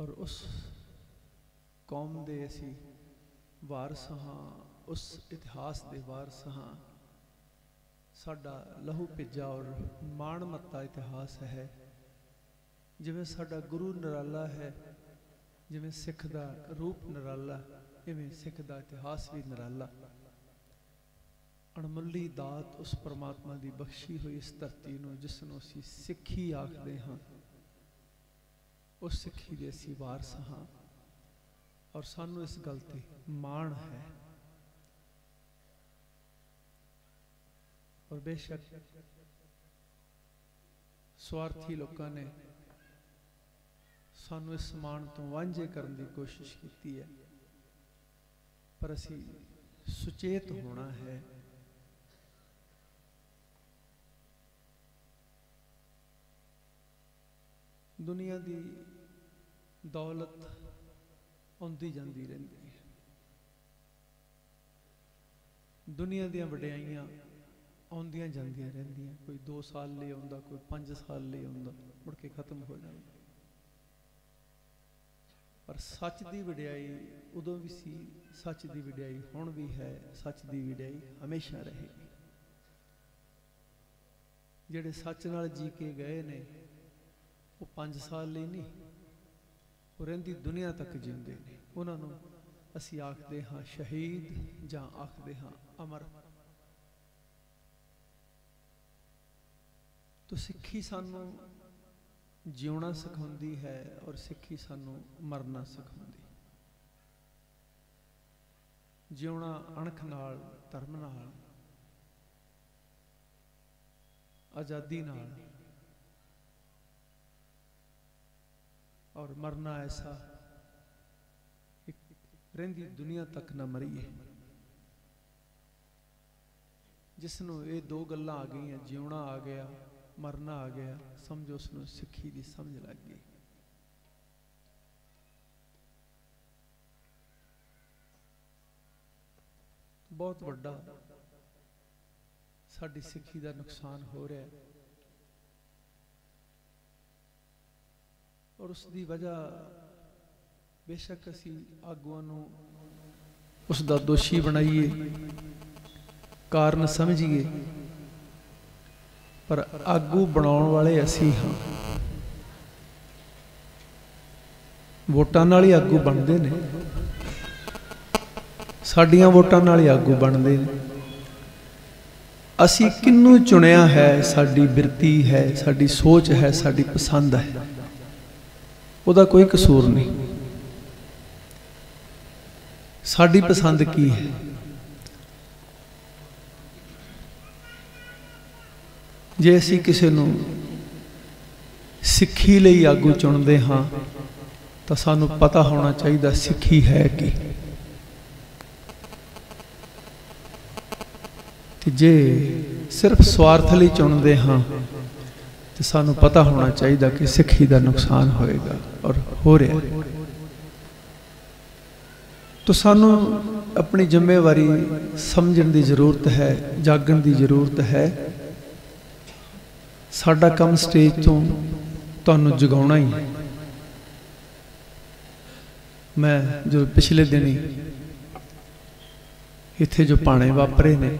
ਔਰ ਉਸ ਕੌਮ ਦੇ ਅਸੀਂ ਵਾਰਸ ਹਾਂ, ਉਸ ਇਤਿਹਾਸ ਦੇ ਵਾਰਸ ਹਾਂ। ਸਾਡਾ ਲਹੂ ਭਿੱਜਾ ਔਰ ਮਾਣ ਮੱਤਾ ਇਤਿਹਾਸ ਹੈ। ਜਿਵੇਂ ਸਾਡਾ ਗੁਰੂ ਨਰਾਲਾ ਹੈ, ਜਿਵੇਂ ਸਿੱਖ ਦਾ ਰੂਪ ਨਰਾਲਾ, ਇਵੇਂ ਸਿੱਖ ਦਾ ਇਤਿਹਾਸ ਵੀ ਨਰਾਲਾ। ਅਣਮੁੱਲੀ ਦਾਤ ਉਸ ਪਰਮਾਤਮਾ ਦੀ ਬਖਸ਼ੀ ਹੋਈ ਇਸ ਧਰਤੀ ਨੂੰ ਜਿਸ ਨੂੰ ਅਸੀਂ ਸਿੱਖੀ ਆਖਦੇ ਹਾਂ। ਉਸ ਸਿੱਖੀ ਦੇ ਅਸੀਂ ਵਾਰਸ ਹਾਂ। ਔਰ ਸਾਨੂੰ ਇਸ ਗੱਲ ਤੇ ਮਾਣ ਹੈ। ਔਰ ਬੇਸ਼ੱਕ ਸਵਾਰਥੀ ਲੋਕਾਂ ਨੇ ਸਾਨੂੰ ਇਸ ਮਾਣ ਤੋਂ ਵਾਂਝੇ ਕਰਨ ਦੀ ਕੋਸ਼ਿਸ਼ ਕੀਤੀ ਹੈ। ਪਰ ਅਸੀਂ ਸੁਚੇਤ ਹੋਣਾ ਹੈ। ਦੁਨੀਆ ਦੀ ਦੌਲਤ ਆਉਂਦੀ ਜਾਂਦੀ ਰਹਿੰਦੀ ਹੈ। ਦੁਨੀਆ ਦੀਆਂ ਵਡਿਆਈਆਂ ਆਉਂਦੀਆਂ ਜਾਂਦੀਆਂ ਰਹਿੰਦੀਆਂ। ਕੋਈ 2 ਸਾਲ ਲਈ ਆਉਂਦਾ, ਕੋਈ 5 ਸਾਲ ਲਈ ਆਉਂਦਾ, ਮੁੜ ਕੇ ਖਤਮ ਹੋ ਜਾਂਦਾ। ਪਰ ਸੱਚ ਦੀ ਵਡਿਆਈ ਉਦੋਂ ਵੀ ਸੀ, ਸੱਚ ਦੀ ਵਡਿਆਈ ਹੁਣ ਵੀ ਹੈ, ਸੱਚ ਦੀ ਵਡਿਆਈ ਹਮੇਸ਼ਾ ਰਹੇਗੀ। ਜਿਹੜੇ ਸੱਚ ਨਾਲ ਜੀ ਕੇ ਗਏ ਨੇ, ਉਹ 5 ਸਾਲ ਲਈ ਨਹੀਂ ਉਹ ਰਹਿੰਦੀ ਦੁਨੀਆ ਤੱਕ ਜਿਉਂਦੇ ਨੇ। ਉਹਨਾਂ ਨੂੰ ਅਸੀਂ ਆਖਦੇ ਹਾਂ ਸ਼ਹੀਦ ਜਾਂ ਆਖਦੇ ਹਾਂ ਅਮਰ। ਤੋ ਸਿੱਖੀ ਸਾਨੂੰ ਜਿਉਣਾ ਸਿਖਾਉਂਦੀ ਹੈ ਔਰ ਸਿੱਖੀ ਸਾਨੂੰ ਮਰਨਾ ਸਿਖਾਉਂਦੀ। ਜਿਉਣਾ ਅਣਖ ਨਾਲ, ਧਰਮ ਨਾਲ, ਆਜ਼ਾਦੀ ਨਾਲ ਔਰ ਮਰਨਾ ਐਸਾ ਇੱਕ ਰਹਿੰਦੀ ਦੁਨੀਆ ਤੱਕ ਨਾ ਮਰੀਏ। ਜਿਸ ਨੂੰ ਇਹ ਦੋ ਗੱਲਾਂ ਆ ਗਈਆਂ, ਜਿਉਣਾ ਆ ਗਿਆ, ਮਰਨਾ ਆ ਗਿਆ, ਸਮਝੋ ਉਸ ਨੂੰ ਸਿੱਖੀ ਦੀ ਸਮਝ ਲੱਗ ਗਈ। ਬਹੁਤ ਵੱਡਾ ਸਾਡੀ ਸਿੱਖੀ ਦਾ ਨੁਕਸਾਨ ਹੋ ਰਿਹਾ ਹੈ। ਔਰ ਉਸ ਦੀ ਵਜ੍ਹਾ ਬੇਸ਼ੱਕ ਅਸੀਂ ਆਗੂਆਂ ਨੂੰ ਉਸ ਦਾ ਦੋਸ਼ੀ ਬਣਾਈਏ, ਕਾਰਨ ਸਮਝੀਏ। ਪਰ ਆਗੂ ਬਣਾਉਣ ਵਾਲੇ ਅਸੀਂ ਹਾਂ। ਵੋਟਾਂ ਨਾਲ ਹੀ ਆਗੂ ਬਣਦੇ ਨੇ। ਸਾਡੀਆਂ ਵੋਟਾਂ ਨਾਲ ਹੀ ਆਗੂ ਬਣਦੇ ਨੇ। ਅਸੀਂ ਕਿੰਨੂੰ ਚੁਣਿਆ ਹੈ? ਸਾਡੀ ਬਿਰਤੀ ਹੈ, ਸਾਡੀ ਸੋਚ ਹੈ, ਸਾਡੀ ਪਸੰਦ ਹੈ। ਉਹਦਾ ਕੋਈ ਕਸੂਰ ਨਹੀਂ। ਸਾਡੀ ਪਸੰਦ ਕੀ ਹੈ? ਜੇ ਅਸੀਂ ਕਿਸੇ ਨੂੰ ਸਿੱਖੀ ਲਈ ਆਗੂ ਚੁਣਦੇ ਹਾਂ ਤਾਂ ਸਾਨੂੰ ਪਤਾ ਹੋਣਾ ਚਾਹੀਦਾ ਸਿੱਖੀ ਹੈ ਕੀ। ਤੇ ਜੇ ਸਿਰਫ ਸਵਾਰਥ ਲਈ ਚੁਣਦੇ ਹਾਂ ਤੇ ਸਾਨੂੰ ਪਤਾ ਹੋਣਾ ਚਾਹੀਦਾ ਕਿ ਸਿੱਖੀ ਦਾ ਨੁਕਸਾਨ ਹੋਏਗਾ ਔਰ ਹੋ ਰਿਹਾ ਤੋ ਸਾਨੂੰ ਆਪਣੀ ਜ਼ਿੰਮੇਵਾਰੀ ਸਮਝਣ ਦੀ ਜ਼ਰੂਰਤ ਹੈ, ਜਾਗਣ ਦੀ ਜ਼ਰੂਰਤ ਹੈ। ਸਾਡਾ ਕੰਮ ਸਟੇਜ ਤੋਂ ਤੁਹਾਨੂੰ ਜਗਾਉਣਾ ਹੀ ਮੈਂ ਜੋ ਪਿਛਲੇ ਦਿਨੀ ਇੱਥੇ ਜੋ ਪਾਣੇ ਵਾਪਰੇ ਨੇ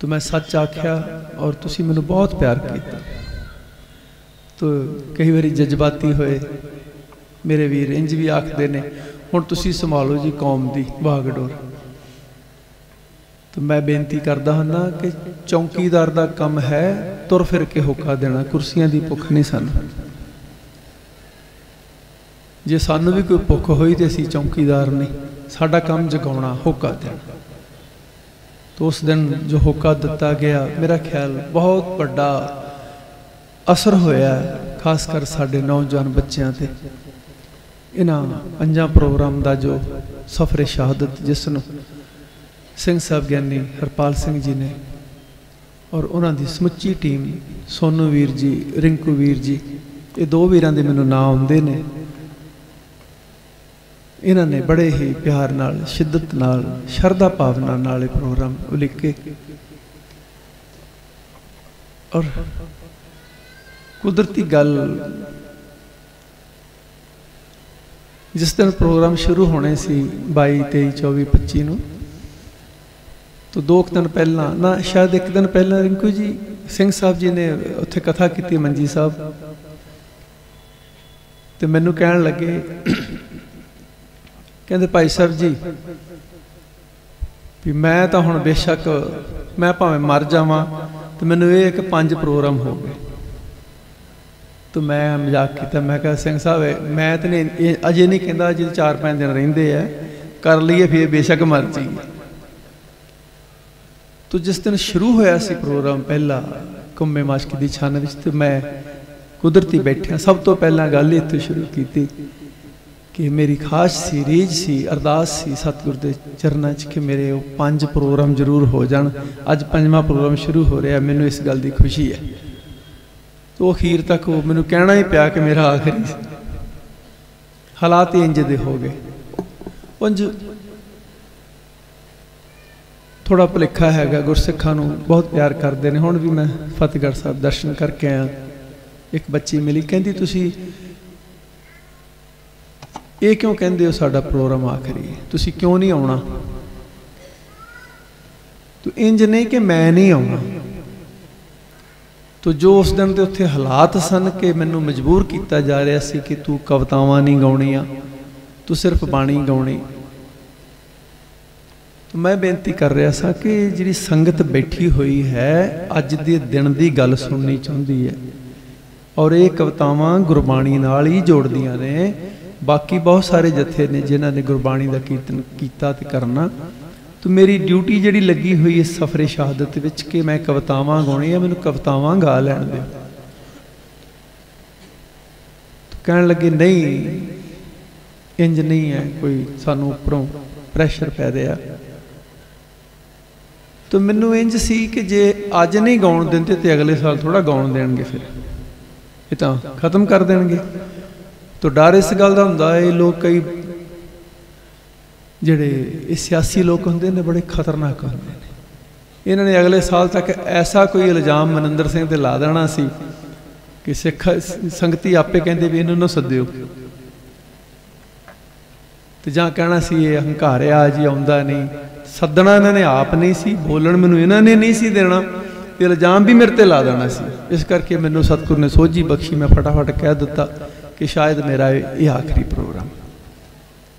ਤੋ ਮੈਂ ਸੱਚ ਆਖਿਆ ਔਰ ਤੁਸੀਂ ਮੈਨੂੰ ਬਹੁਤ ਪਿਆਰ ਕੀਤਾ ਤੋ ਕਈ ਵਾਰੀ ਜਜ਼ਬਾਤੀ ਹੋਏ ਮੇਰੇ ਵੀਰ ਇੰਜ ਵੀ ਆਖਦੇ ਨੇ ਹੁਣ ਤੁਸੀਂ ਸੰਭਾਲੋ ਜੀ ਕੌਮ ਦੀ ਬਾਗਡੋਰ ਤੇ ਮੈਂ ਬੇਨਤੀ ਕਰਦਾ ਹਾਂ ਕਿ ਚੌਕੀਦਾਰ ਦਾ ਕੰਮ ਹੈ ਤੁਰ ਫਿਰ ਕੇ ਹੋਕਾ ਦੇਣਾ ਕੁਰਸੀਆਂ ਦੀ ਭੁੱਖ ਨਹੀਂ ਸਾਨੂੰ ਜੇ ਸਾਨੂੰ ਵੀ ਕੋਈ ਭੁੱਖ ਹੋਈ ਤੇ ਅਸੀਂ ਚੌਕੀਦਾਰ ਨਹੀਂ ਸਾਡਾ ਕੰਮ ਜਗਾਉਣਾ ਹੋਕਾ ਦੇਣਾ ਤੋ ਉਸ ਦਿਨ ਜੋ ਹੋਕਾ ਦਿੱਤਾ ਗਿਆ, ਮੇਰਾ ਖਿਆਲ ਬਹੁਤ ਵੱਡਾ ਅਸਰ ਹੋਇਆ ਖਾਸ ਕਰ ਸਾਡੇ ਨੌਜਵਾਨ ਬੱਚਿਆਂ ਤੇ। ਇਹਨਾਂ ਪੰਜਾਂ ਪ੍ਰੋਗਰਾਮ ਦਾ ਜੋ ਸਫਰੇ ਸ਼ਹਾਦਤ, ਜਿਸ ਨੂੰ ਸਿੰਘ ਸਾਹਿਬ ਗਿਆਨੀ ਹਰਪਾਲ ਸਿੰਘ ਜੀ ਨੇ ਔਰ ਉਹਨਾਂ ਦੀ ਸਮੁੱਚੀ ਟੀਮ ਸੋਨੂ ਵੀਰ ਜੀ, ਰਿੰਕੂ ਵੀਰ ਜੀ, ਇਹ ਦੋ ਵੀਰਾਂ ਦੇ ਮੈਨੂੰ ਨਾਂ ਆਉਂਦੇ ਨੇ। ਇਹਨਾਂ ਨੇ ਬੜੇ ਹੀ ਪਿਆਰ ਨਾਲ, ਸ਼ਿੱਦਤ ਨਾਲ, ਸ਼ਰਧਾ ਭਾਵਨਾ ਨਾਲ ਇਹ ਪ੍ਰੋਗਰਾਮ ਉਲੀਕੇ। ਔਰ ਕੁਦਰਤੀ ਗੱਲ ਜਿਸ ਦਿਨ ਪ੍ਰੋਗਰਾਮ ਸ਼ੁਰੂ ਹੋਣੇ ਸੀ 22 23 24 25 ਨੂੰ, ਤੋਂ ਦੋ ਕੁ ਦਿਨ ਪਹਿਲਾਂ, ਨਾ, ਸ਼ਾਇਦ ਇੱਕ ਦਿਨ ਪਹਿਲਾਂ ਰਿੰਕੂ ਜੀ, ਸਿੰਘ ਸਾਹਿਬ ਜੀ ਨੇ ਉੱਥੇ ਕਥਾ ਕੀਤੀ ਮੰਜੀ ਸਾਹਿਬ। ਤੇ ਮੈਨੂੰ ਕਹਿਣ ਲੱਗੇ ਕਹਿੰਦੇ ਭਾਈ ਸਾਹਿਬ ਜੀ, ਵੀ ਮੈਂ ਤਾਂ ਹੁਣ ਬੇਸ਼ੱਕ, ਮੈਂ ਭਾਵੇਂ ਮਰ ਜਾਵਾਂ ਤੇ ਮੈਨੂੰ ਇਹ ਇੱਕ ਪੰਜ ਪ੍ਰੋਗਰਾਮ ਹੋ ਗਏ। ਤੇ ਮੈਂ ਮਜ਼ਾਕ ਕੀਤਾ, ਮੈਂ ਕਿਹਾ, ਸਿੰਘ ਸਾਹਿਬ ਮੈਂ ਤੇ ਨਹੀਂ ਅਜੇ ਨਹੀਂ ਕਹਿੰਦਾ ਜੇ 4-5 ਦਿਨ ਰਹਿੰਦੇ ਆ, ਕਰ ਲਈਏ ਫਿਰ ਬੇਸ਼ੱਕ ਮਰ ਜਾਈਏ। ਤੋ ਜਿਸ ਦਿਨ ਸ਼ੁਰੂ ਹੋਇਆ ਸੀ ਪ੍ਰੋਗਰਾਮ ਪਹਿਲਾ, ਕੁੰਮੇ ਮਾਸ਼ਕੀ ਦੀ ਛਾਨ ਵਿੱਚ, ਤੇ ਮੈਂ ਕੁਦਰਤੀ ਬੈਠਿਆ, ਸਭ ਤੋਂ ਪਹਿਲਾਂ ਗੱਲ ਇੱਥੇ ਸ਼ੁਰੂ ਕੀਤੀ। ਕਿ ਮੇਰੀ ਖਾਸ ਸੀ ਰੀਝ ਸੀ, ਅਰਦਾਸ ਸੀ ਸਤਿਗੁਰ ਦੇ ਚਰਨਾਂ 'ਚ ਕਿ ਮੇਰੇ ਉਹ ਪੰਜ ਪ੍ਰੋਗਰਾਮ ਜ਼ਰੂਰ ਹੋ ਜਾਣ। ਅੱਜ ਪੰਜਵਾਂ ਪ੍ਰੋਗਰਾਮ ਸ਼ੁਰੂ ਹੋ ਰਿਹਾ, ਮੈਨੂੰ ਇਸ ਗੱਲ ਦੀ ਖੁਸ਼ੀ ਹੈ। ਤੋ ਅਖੀਰ ਤੱਕ ਉਹ ਮੈਨੂੰ ਕਹਿਣਾ ਹੀ ਪਿਆ ਕਿ ਮੇਰਾ ਆਖਰੀ ਹਾਲਾਤ ਇੰਜ ਦੇ ਹੋ ਗਏ। ਪੰਜ ਥੋੜਾ ਭੁਲੇਖਾ ਹੈਗਾ, ਗੁਰਸਿੱਖਾਂ ਨੂੰ ਬਹੁਤ ਪਿਆਰ ਕਰਦੇ ਨੇ। ਹੁਣ ਵੀ ਮੈਂ ਫਤਿਹਗੜ੍ਹ ਸਾਹਿਬ ਦਰਸ਼ਨ ਕਰਕੇ ਆਇਆ। ਇੱਕ ਬੱਚੀ ਮਿਲੀ, ਕਹਿੰਦੀ, ਤੁਸੀਂ ਇਹ ਕਿਉਂ ਕਹਿੰਦੇ ਹੋ ਸਾਡਾ ਪ੍ਰੋਗਰਾਮ ਆਖਰੀ ਹੈ? ਤੁਸੀਂ ਕਿਉਂ ਨਹੀਂ ਆਉਣਾ? ਤੂੰ ਇੰਜ ਨਹੀਂ ਕਿ ਮੈਂ ਨਹੀਂ ਆਉਣਾ। ਤੋ ਜੋ ਉਸ ਦਿਨ ਦੇ ਉੱਥੇ ਹਾਲਾਤ ਸਨ ਕਿ ਮੈਨੂੰ ਮਜਬੂਰ ਕੀਤਾ ਜਾ ਰਿਹਾ ਸੀ ਕਿ ਤੂੰ ਕਵਤਾਵਾਂ ਨਹੀਂ ਗਾਉਣੀਆਂ, ਤੂੰ ਸਿਰਫ ਬਾਣੀ ਗਾਉਣੀ। ਮੈਂ ਬੇਨਤੀ ਕਰ ਰਿਹਾ ਸਾਂ ਕਿ ਜਿਹੜੀ ਸੰਗਤ ਬੈਠੀ ਹੋਈ ਹੈ, ਅੱਜ ਦੇ ਦਿਨ ਦੀ ਗੱਲ ਸੁਣਨੀ ਚਾਹੁੰਦੀ ਹੈ। ਔਰ ਇਹ ਕਵਤਾਵਾਂ ਗੁਰਬਾਣੀ ਨਾਲ ਹੀ ਜੋੜਦੀਆਂ ਨੇ। ਬਾਕੀ ਬਹੁਤ ਸਾਰੇ ਜਥੇ ਨੇ ਜਿਨ੍ਹਾਂ ਨੇ ਗੁਰਬਾਣੀ ਦਾ ਕੀਰਤਨ ਕੀਤਾ ਤੇ ਕਰਨਾ। ਤੇ ਮੇਰੀ ਡਿਊਟੀ ਜਿਹੜੀ ਲੱਗੀ ਹੋਈ ਇਸ ਸਫਰੇ ਸ਼ਹਾਦਤ ਵਿੱਚ ਕਿ ਮੈਂ ਕਵਤਾਵਾਂ ਗਾਉਣੀਆਂ, ਮੈਨੂੰ ਕਵਤਾਵਾਂ ਗਾ ਲੈਣ ਦਿਓ। ਕਹਿਣ ਲੱਗੇ, ਨਹੀਂ ਇੰਜ ਨਹੀਂ ਹੈ, ਕੋਈ ਸਾਨੂੰ ਉੱਪਰੋਂ ਪ੍ਰੈਸ਼ਰ ਪੈ ਰਿਹਾ। ਤੇ ਮੈਨੂੰ ਇੰਜ ਸੀ ਕਿ ਜੇ ਅੱਜ ਨਹੀਂ ਗਾਉਣ ਦਿੰਦੇ ਤੇ ਅਗਲੇ ਸਾਲ ਥੋੜਾ ਗਾਉਣ ਦੇਣਗੇ ਫਿਰ। ਇਹ ਤਾਂ ਖਤਮ ਕਰ ਦੇਣਗੇ। ਤੋਂ ਡਰ ਇਸ ਗੱਲ ਦਾ ਹੁੰਦਾ ਇਹ ਲੋਕ ਕਈ ਜਿਹੜੇ ਇਹ ਸਿਆਸੀ ਲੋਕ ਹੁੰਦੇ ਨੇ, ਬੜੇ ਖਤਰਨਾਕ ਹੁੰਦੇ ਨੇ। ਇਹਨਾਂ ਨੇ ਅਗਲੇ ਸਾਲ ਤੱਕ ਐਸਾ ਕੋਈ ਇਲਜ਼ਾਮ ਮਨਿੰਦਰ ਸਿੰਘ ਤੇ ਲਾ ਦੇਣਾ ਸੀ ਕਿ ਸਿੱਖ ਸੰਗਤੀ ਆਪੇ ਕਹਿੰਦੇ ਵੀ ਇਹਨਾਂ ਨੂੰ ਸੱਦਿਓ। ਤੇ ਜਾਂ ਕਹਿਣਾ ਸੀ, ਇਹ ਹੰਕਾਰਿਆ ਜੀ, ਆਉਂਦਾ ਨਹੀਂ। ਸੱਦਣਾ ਇਹਨਾਂ ਨੇ ਆਪ ਨਹੀਂ ਸੀ, ਬੋਲਣ ਮੈਨੂੰ ਇਹਨਾਂ ਨੇ ਨਹੀਂ ਸੀ ਦੇਣਾ। ਤੇ ਇਲਜ਼ਾਮ ਵੀ ਮੇਰੇ ਤੇ ਲਾ ਦੇਣਾ ਸੀ। ਇਸ ਕਰਕੇ ਮੈਨੂੰ ਸਤਿਗੁਰ ਨੇ ਸੋਝੀ ਬਖਸ਼ੀ, ਮੈਂ ਫਟਾਫਟ ਕਹਿ ਦਿੱਤਾ। ਕਿ ਸ਼ਾਇਦ ਮੇਰਾ ਇਹ ਆਖਰੀ ਪ੍ਰੋਗਰਾਮ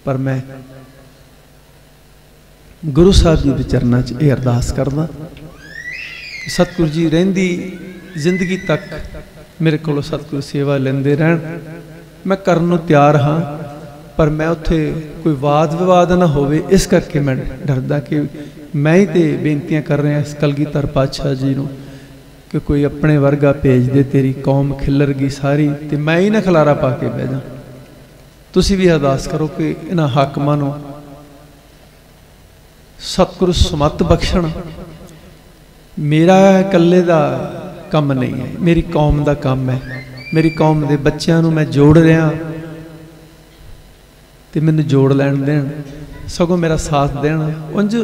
ਪਰ ਮੈਂ ਗੁਰੂ ਸਾਹਿਬ ਜੀ ਦੇ ਚਰਨਾਂ 'ਚ ਇਹ ਅਰਦਾਸ ਕਰਦਾ ਕਿ ਸਤਿਗੁਰ ਜੀ ਰਹਿੰਦੀ ਜ਼ਿੰਦਗੀ ਤੱਕ ਮੇਰੇ ਕੋਲੋਂ ਸਤਿਗੁਰ ਸੇਵਾ ਲੈਂਦੇ ਰਹਿਣ ਮੈਂ ਕਰਨ ਨੂੰ ਤਿਆਰ ਹਾਂ ਪਰ ਮੈਂ ਉੱਥੇ ਕੋਈ ਵਾਦ ਵਿਵਾਦ ਨਾ ਹੋਵੇ ਇਸ ਕਰਕੇ ਮੈਂ ਡਰਦਾ ਕਿ ਮੈਂ ਹੀ ਤੇ ਬੇਨਤੀਆਂ ਕਰ ਰਿਹਾ ਇਸ ਕਲਗੀਧਰ ਪਾਤਸ਼ਾਹ ਜੀ ਨੂੰ ਕਿ ਕੋਈ ਆਪਣੇ ਵਰਗਾ ਭੇਜ ਦੇ, ਤੇਰੀ ਕੌਮ ਖਿੱਲਰ ਗਈ ਸਾਰੀ, ਤੇ ਮੈਂ ਹੀ ਨਾ ਖਲਾਰਾ ਪਾ ਕੇ ਬਹਿ ਜਾ ਤੁਸੀਂ ਵੀ ਅਰਦਾਸ ਕਰੋ ਕਿ ਇਹਨਾਂ ਹਾਕਮਾਂ ਨੂੰ ਸਤਿਗੁਰ ਸਮਤ ਬਖਸ਼ਣ। ਮੇਰਾ ਇਕੱਲੇ ਦਾ ਕੰਮ ਨਹੀਂ ਹੈ, ਮੇਰੀ ਕੌਮ ਦਾ ਕੰਮ ਹੈ। ਮੇਰੀ ਕੌਮ ਦੇ ਬੱਚਿਆਂ ਨੂੰ ਮੈਂ ਜੋੜ ਰਿਹਾ, ਤੇ ਮੈਨੂੰ ਜੋੜ ਲੈਣ ਦੇਣ, ਸਗੋਂ ਮੇਰਾ ਸਾਥ ਦੇਣ। ਉਂਝ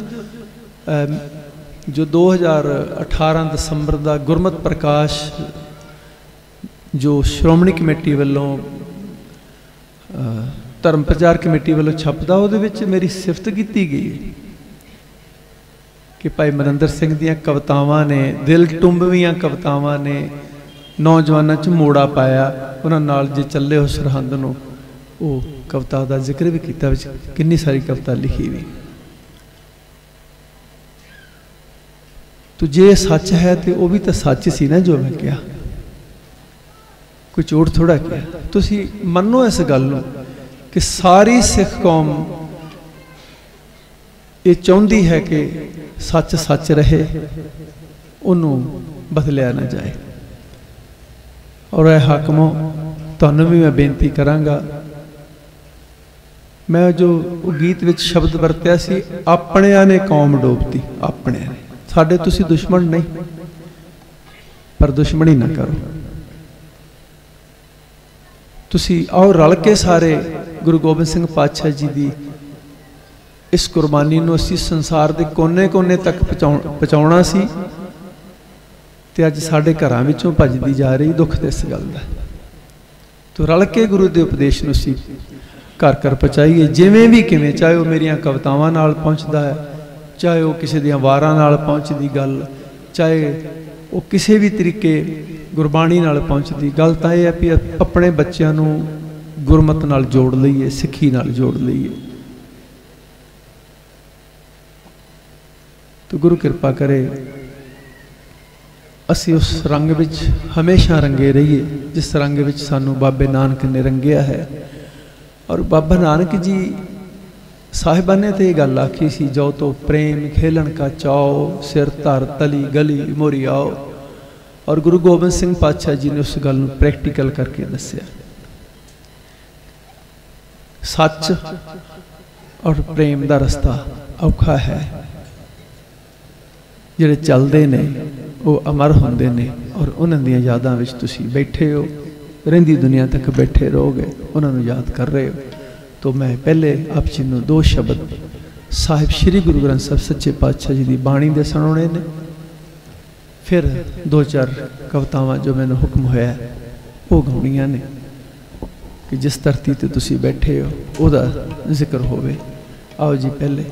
ਜੋ 2018 ਦਸੰਬਰ ਦਾ ਗੁਰਮਤ ਪ੍ਰਕਾਸ਼ ਜੋ ਸ਼੍ਰੋਮਣੀ ਕਮੇਟੀ ਵੱਲੋਂ ਧਰਮ ਪ੍ਰਚਾਰ ਕਮੇਟੀ ਵੱਲੋਂ ਛਪਦਾ, ਉਹਦੇ ਵਿੱਚ ਮੇਰੀ ਸਿਫਤ ਕੀਤੀ ਗਈ ਕਿ ਭਾਈ ਮਨਿੰਦਰ ਸਿੰਘ ਦੀਆਂ ਕਵਿਤਾਵਾਂ ਨੇ, ਦਿਲ ਟੁੰਬਵੀਆਂ ਕਵਿਤਾਵਾਂ ਨੇ, ਨੌਜਵਾਨਾਂ 'ਚ ਮੋੜਾ ਪਾਇਆ, ਉਹਨਾਂ ਨਾਲ ਜੇ ਚੱਲੇ ਹੋ ਸਰਹੰਦ ਨੂੰ, ਉਹ ਕਵਿਤਾ ਦਾ ਜ਼ਿਕਰ ਵੀ ਕੀਤਾ ਵਿੱਚ, ਕਿੰਨੀ ਸਾਰੀ ਕਵਿਤਾ ਲਿਖੀ ਵੀ। ਤੋ ਜੇ ਸੱਚ ਹੈ ਤੇ ਉਹ ਵੀ ਤਾਂ ਸੱਚ ਸੀ ਨਾ ਜੋ ਮੈਂ ਕਿਹਾ ਕੋਈ ਝੂਠ ਥੋੜਾ ਕਿਹਾ ਤੁਸੀਂ ਮੰਨੋ ਇਸ ਗੱਲ ਨੂੰ ਕਿ ਸਾਰੀ ਸਿੱਖ ਕੌਮ ਇਹ ਚਾਹੁੰਦੀ ਹੈ ਕਿ ਸੱਚ ਸੱਚ ਰਹੇ ਉਹਨੂੰ ਬਦਲਿਆ ਨਾ ਜਾਏ ਔਰ ਇਹ ਹਾਕਮੋ ਤੁਹਾਨੂੰ ਵੀ ਮੈਂ ਬੇਨਤੀ ਕਰਾਂਗਾ ਮੈਂ ਜੋ ਉਹ ਗੀਤ ਵਿੱਚ ਸ਼ਬਦ ਵਰਤਿਆ ਸੀ ਆਪਣਿਆਂ ਨੇ ਕੌਮ ਡੋਬਤੀ ਆਪਣਿਆਂ ਨੇ ਸਾਡੇ ਤੁਸੀਂ ਦੁਸ਼ਮਣ ਨਹੀਂ। ਪਰ ਦੁਸ਼ਮਣੀ ਨਾ ਕਰੋ। ਤੁਸੀਂ ਆਓ ਰਲ ਕੇ ਸਾਰੇ ਗੁਰੂ ਗੋਬਿੰਦ ਸਿੰਘ ਪਾਤਸ਼ਾਹ ਜੀ ਦੀ ਇਸ ਕੁਰਬਾਨੀ ਨੂੰ ਅਸੀਂ ਸੰਸਾਰ ਦੇ ਕੋਨੇ-ਕੋਨੇ ਤੱਕ ਪਹੁੰਚਾਉਣਾ ਸੀ ਤੇ ਅੱਜ ਸਾਡੇ ਘਰਾਂ ਵਿੱਚੋਂ ਭੱਜਦੀ ਜਾ ਰਹੀ ਦੁੱਖ ਤੇ ਇਸ ਗੱਲ ਦਾ। ਤੋ ਰਲ ਕੇ ਗੁਰੂ ਦੇ ਉਪਦੇਸ਼ ਨੂੰ ਸੀ ਘਰ ਘਰ ਪਹੁੰਚਾਈਏ, ਜਿਵੇਂ ਵੀ ਕਿਵੇਂ, ਚਾਹੇ ਉਹ ਮੇਰੀਆਂ ਕਵਿਤਾਵਾਂ ਨਾਲ ਪਹੁੰਚਦਾ ਹੈ ਚਾਹੇ ਉਹ ਕਿਸੇ ਦੀਆਂ ਵਾਰਾਂ ਨਾਲ ਪਹੁੰਚਦੀ ਗੱਲ, ਚਾਹੇ ਉਹ ਕਿਸੇ ਵੀ ਤਰੀਕੇ ਗੁਰਬਾਣੀ ਨਾਲ ਪਹੁੰਚਦੀ ਗੱਲ, ਤਾਂ ਇਹ ਹੈ ਵੀ ਆਪਣੇ ਬੱਚਿਆਂ ਨੂੰ ਗੁਰਮਤ ਨਾਲ ਜੋੜ ਲਈਏ, ਸਿੱਖੀ ਨਾਲ ਜੋੜ ਲਈਏ। ਤੋ ਗੁਰੂ ਕਿਰਪਾ ਕਰੇ, ਅਸੀਂ ਉਸ ਰੰਗ ਵਿੱਚ ਹਮੇਸ਼ਾ ਰੰਗੇ ਰਹੀਏ, ਜਿਸ ਰੰਗ ਵਿੱਚ ਸਾਨੂੰ ਬਾਬੇ ਨਾਨਕ ਨੇ ਰੰਗਿਆ ਹੈ। ਔਰ ਬਾਬਾ ਨਾਨਕ ਜੀ ਸਾਹਿਬਾਂ ਨੇ ਤੇ ਇਹ ਗੱਲ ਆਖੀ ਸੀ ਜੋ ਤੋ ਪ੍ਰੇਮ ਖੇਲਣ ਕਾ ਚਾਓ, ਸਿਰ ਧਰ ਤਲੀ ਗਲੀ ਮੋਰੀ ਆਓ। ਔਰ ਗੁਰੂ ਗੋਬਿੰਦ ਸਿੰਘ ਪਾਤਸ਼ਾਹ ਜੀ ਨੇ ਉਸ ਗੱਲ ਨੂੰ ਪ੍ਰੈਕਟੀਕਲ ਕਰਕੇ ਦੱਸਿਆ। ਸੱਚ ਔਰ ਪ੍ਰੇਮ ਦਾ ਰਸਤਾ ਔਖਾ ਹੈ। ਜਿਹੜੇ ਚੱਲਦੇ ਨੇ, ਉਹ ਅਮਰ ਹੁੰਦੇ ਨੇ ਔਰ ਉਹਨਾਂ ਦੀਆਂ ਯਾਦਾਂ ਵਿੱਚ ਤੁਸੀਂ ਬੈਠੇ ਹੋ, ਰਹਿੰਦੀ ਦੁਨੀਆ ਤੱਕ ਬੈਠੇ ਰਹੋਗੇ, ਉਹਨਾਂ ਨੂੰ ਯਾਦ ਕਰ ਰਹੇ ਹੋ। ਤੋਂ ਮੈਂ ਪਹਿਲੇ ਆਪ ਜੀ ਨੂੰ ਦੋ ਸ਼ਬਦ ਸਾਹਿਬ ਸ੍ਰੀ ਗੁਰੂ ਗ੍ਰੰਥ ਸਾਹਿਬ ਸੱਚੇ ਪਾਤਸ਼ਾਹ ਜੀ ਦੀ ਬਾਣੀ ਦੇ ਸੁਣਾਉਣੇ ਨੇ। ਫਿਰ ਦੋ ਚਾਰ ਕਵਤਾਵਾਂ ਜੋ ਮੈਨੂੰ ਹੁਕਮ ਹੋਇਆ, ਉਹ ਗਾਉਣੀਆਂ ਨੇ ਕਿ ਜਿਸ ਧਰਤੀ ਤੇ ਤੁਸੀਂ ਬੈਠੇ ਹੋ, ਉਹਦਾ ਜ਼ਿਕਰ ਹੋਵੇ। ਆਓ ਜੀ ਪਹਿਲੇ